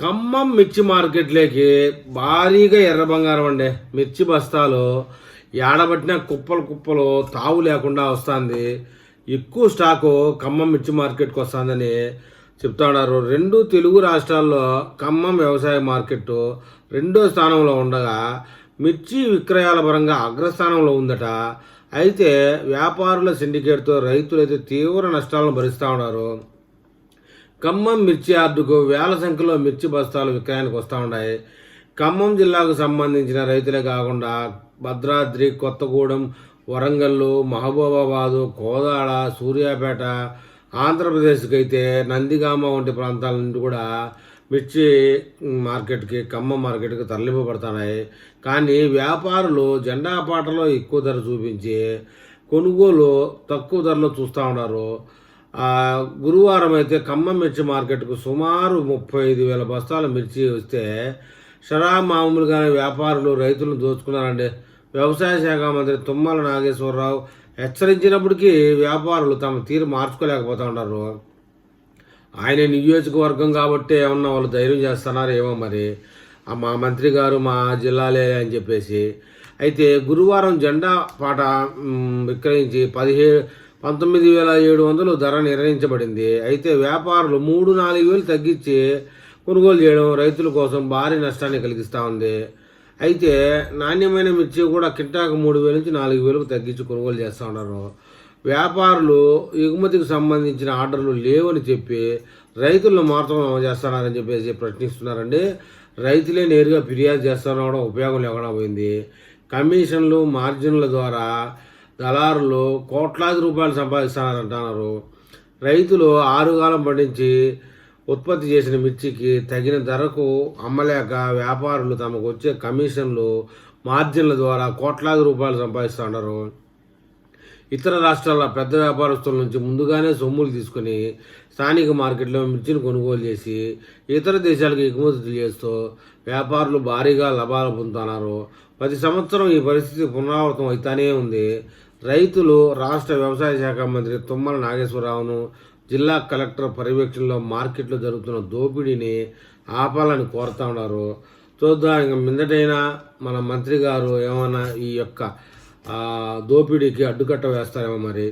ఖమ్మం మిర్చి మార్కెట్లోకి భారీగా ఎర్ర బంగారం అండి. మిర్చి బస్తాలు ఏడబట్టిన కుప్పలు కుప్పలు తావు లేకుండా వస్తుంది. ఎక్కువ స్టాకు ఖమ్మం మిర్చి మార్కెట్కి వస్తుందని చెప్తా ఉన్నారు. రెండు తెలుగు రాష్ట్రాల్లో ఖమ్మం వ్యవసాయ మార్కెట్ రెండో స్థానంలో ఉండగా మిర్చి విక్రయాల పరంగా అగ్రస్థానంలో ఉందట. అయితే వ్యాపారుల సిండికేట్తో రైతులు అయితే తీవ్ర నష్టాలను భరిస్తూ ఉన్నారు. ఖమ్మం మిర్చి యార్డుకు వేల సంఖ్యలో మిర్చి బస్తాలు విక్రయానికి వస్తూ ఉన్నాయి. ఖమ్మం జిల్లాకు సంబంధించిన రైతులే కాకుండా భద్రాద్రి కొత్తగూడెం వరంగల్లు మహబూబాబాదు కోదాడ సూర్యాపేట ఆంధ్రప్రదేశ్కి అయితే నందిగామ వంటి ప్రాంతాల నుండి కూడా మిర్చి మార్కెట్కి ఖమ్మం మార్కెట్కి తరలింపబడుతున్నాయి కానీ వ్యాపారులు జెండా పాటలో ఎక్కువ ధర చూపించి కొనుగోలు తక్కువ ధరలో చూస్తూ ఉన్నారు. గురువారం అయితే ఖమ్మం మిర్చి మార్కెట్కు సుమారు ముప్పై ఐదు వేల బస్తాల మిర్చి వస్తే షరా మామూలుగానే వ్యాపారులు రైతులను దోచుకున్నారండి. వ్యవసాయ శాఖ మంత్రి తుమ్మల నాగేశ్వరరావు హెచ్చరించినప్పటికీ వ్యాపారులు తమ తీరు మార్చుకోలేకపోతూ ఉన్నారు ఆయన నియోజకవర్గం కాబట్టి ఏమన్నా వాళ్ళు ధైర్యం చేస్తున్నారు ఏమో మరి. మా మంత్రి గారు మా జిల్లాలే అని చెప్పేసి. అయితే గురువారం జెండా పాట విక్రయించి పదిహేడు పంతొమ్మిది వేల ఏడు వందలు ధర నిర్ణయించబడింది. అయితే వ్యాపారులు మూడు నాలుగు వేలు తగ్గించి కొనుగోలు చేయడం రైతుల కోసం భారీ నష్టాన్ని కలిగిస్తూ ఉంది. అయితే నాణ్యమైన మిర్చి కూడా కింటాకు మూడు వేల నుంచి నాలుగు వేలకు తగ్గించి కొనుగోలు చేస్తూ ఉన్నారు. వ్యాపారులు ఎగుమతికి సంబంధించిన ఆర్డర్లు లేవని చెప్పి రైతులను మాత్రం చేస్తున్నారని చెప్పేసి ప్రశ్నిస్తున్నారండి. రైతులే నేరుగా ఫిర్యాదు చేస్తున్నా ఉపయోగం లేకుండా పోయింది. కమిషన్లు మార్జిన్ల ద్వారా దళారులు కోట్లాది రూపాయలు సంపాదిస్తున్నారంటున్నారు రైతులు ఆరుగాలం పండించి ఉత్పత్తి చేసిన మిర్చికి తగిన ధరకు అమ్మలేక వ్యాపారులు తమకు వచ్చే కమిషన్లు మార్జిన్ల ద్వారా కోట్లాది రూపాయలు సంపాదిస్తున్నారు ఇతర రాష్ట్రాల పెద్ద వ్యాపారస్తుల నుంచి ముందుగానే సొమ్ములు తీసుకుని స్థానిక మార్కెట్లో మిర్చిని కొనుగోలు చేసి ఇతర దేశాలకు ఎగుమతులు చేస్తూ వ్యాపారులు భారీగా లాభాలు పొందుతున్నారు. ప్రతి సంవత్సరం ఈ పరిస్థితి పునరావృతం అవుతానే ఉంది. రైతులు రాష్ట్ర వ్యవసాయ శాఖ మంత్రి తుమ్మల నాగేశ్వరరావును జిల్లా కలెక్టర్ పర్యవేక్షణలో మార్కెట్లో జరుగుతున్న దోపిడీని ఆపాలని కోరుతా ఉన్నారు. చూద్దాం ఇంకా మిందటైనా మన మంత్రి గారు ఏమైనా ఈ యొక్క దోపిడీకి అడ్డుకట్ట వేస్తారేమో మరి.